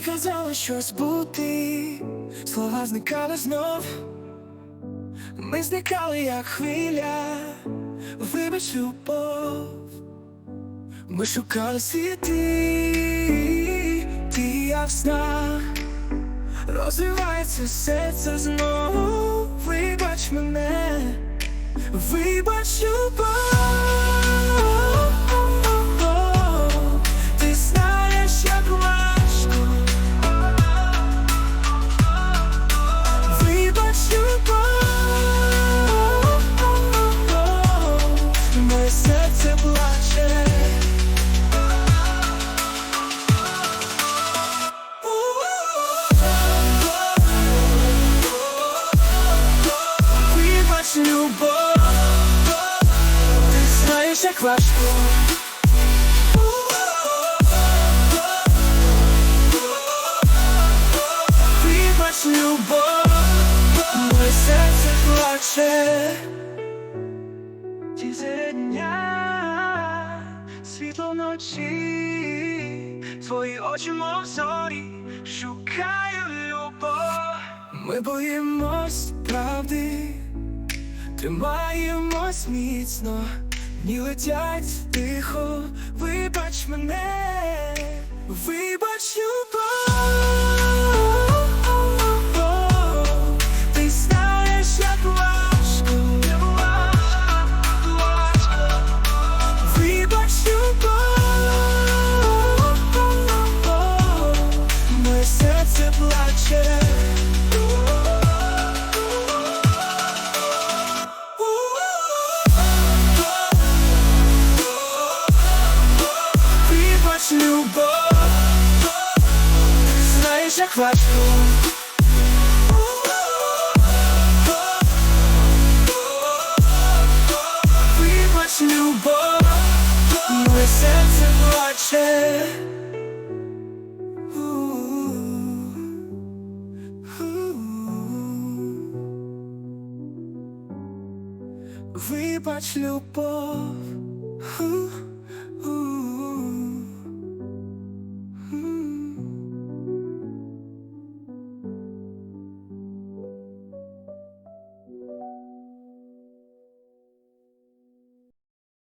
казала щось бути, слова зникали знов. Ми зникали, як хвиля, вибач любов. Ми шукали світи, ти я в снах. Розвивається серце знову, вибач мене, вибач любов. Як важко. Вибач любов, моє серце плаче. Ті дня, світло вночі, твої очі, мов зорі, шукаю любов. Ми боїмось правди, тримаємось міцно, дні летять тихо, вибач мене, вибач знаєш. Вибач любов, моє серце плаче. Вибач любов.